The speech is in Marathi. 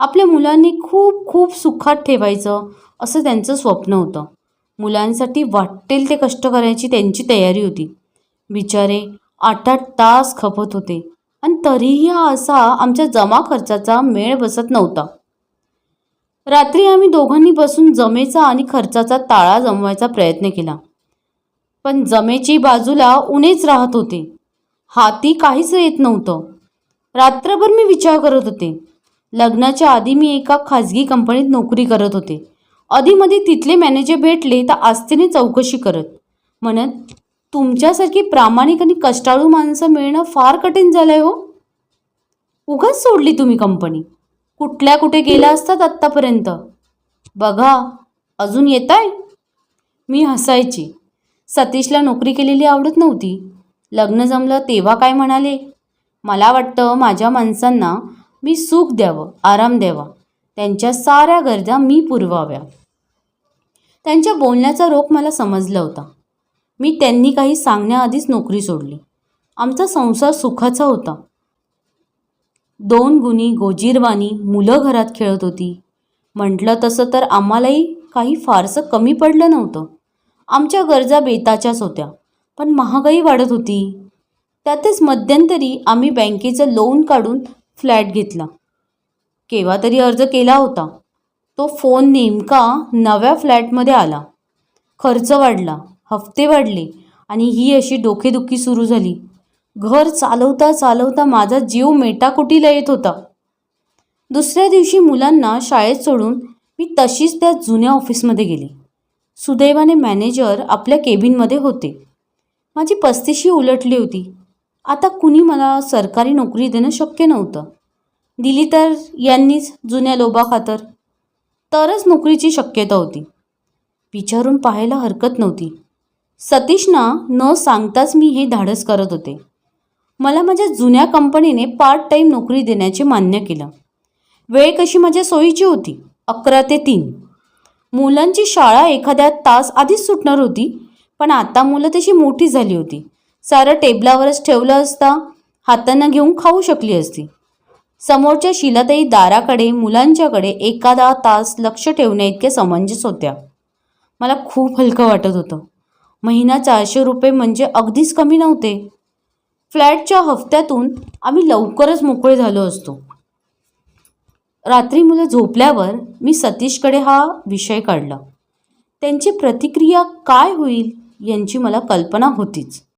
आपल्या मुलांनी खूप खूप सुखात ठेवायचं असं त्यांचं स्वप्न होतं. मुलांसाठी वाटेल ते कष्ट करायची त्यांची तयारी होती. बिचारे आठ आठ तास खपत होते आणि तरीही हा असा आमच्या जमा खर्चाचा मेळ बसत नव्हता. रात्री आम्ही दोघांनी बसून जमेचा आणि खर्चाचा ताळा जमवायचा प्रयत्न केला. पण जमेची बाजूला उणेच राहत होते. हाती काहीच येत नव्हतं. रात्रभर मी विचार करत होते. लग्नाच्या आधी मी एका खाजगी कंपनीत नोकरी करत होते. अधीमध्ये तिथले मॅनेजर भेटले तर आस्तीने चौकशी करत. म्हणत तुमच्यासारखी प्रामाणिक आणि कष्टाळू माणसं मिळणं फार कठीण झालं आहे हो. उगाच सोडली तुम्ही कंपनी. कुठल्या कुठे गेला असतात आत्तापर्यंत. बघा अजून येत आहे मी हसायची. सतीशला नोकरी केलेली आवडत नव्हती. लग्न जमलं तेव्हा काय म्हणाले? मला वाटतं माझ्या माणसांना मी सुख द्यावं आराम द्यावा. त्यांच्या साऱ्या गरजा मी पुरवाव्या. त्यांच्या बोलण्याचा रोख मला समजला होता. मी त्यांनी काही सांगण्याआधीच नोकरी सोडली. आमचा संसार सुखाचा होता. दोन गुणी गोजीरवाणी मुलं घरात खेळत होती. म्हटलं तसं तर आम्हालाही काही फारसं कमी पडलं नव्हतं. आमच्या गरजा बेताच्याच होत्या पण महागाई वाढत होती. त्यातच मध्यंतरी आम्ही बँकेचं लोन काढून फ्लॅट घेतला. केव्हा तरी अर्ज केला होता. तो फोन नेमका नव्या फ्लॅटमध्ये आला. खर्च वाढला हफ्ते वाढले आणि ही अशी डोकेदुखी सुरू झाली. घर चालवता चालवता माझा जीव मेटाकुटीला येत होता. दुसऱ्या दिवशी मुलांना शाळेत सोडून मी तशीच त्या जुन्या ऑफिसमध्ये गेले. सुदैवाने मॅनेजर आपल्या केबिनमध्ये होते. माझी पस्तीशी उलटली होती. आता कुणी मला सरकारी नोकरी देणं शक्य नव्हतं. दिली तर यांनीच जुन्या लोबाखातर तरच नोकरीची शक्यता होती. विचारून पाहायला हरकत नव्हती. सतीशना न सांगताच मी हे धाडस करत होते. मला माझ्या जुन्या कंपनीने पार्ट टाईम नोकरी देण्याचे मान्य केलं. वेळ कशी माझ्या सोयीची होती? अकरा ते तीन. मुलांची शाळा एखाद्या तास आधीच सुटणार होती पण आता मुलं तशी मोठी झाली होती. सारं टेबलावरच ठेवलं असता हातानं घेऊन खाऊ शकली असती. समोरच्या शिलाताई दाराकडे मुलांच्याकडे एखादा तास लक्ष ठेवण्याइतके समंजस होत्या. मला खूप हलकं वाटत होतं. महिना चारशे रुपये म्हणजे अगदीच कमी नव्हते. फ्लॅटच्या हफ्त्यातून आम्ही लवकरच मोकळे झालो असतो. रात्री मुलं झोपल्यावर मी सतीशकडे हा विषय काढला. त्यांची प्रतिक्रिया काय होईल यांची मला कल्पना होतीच.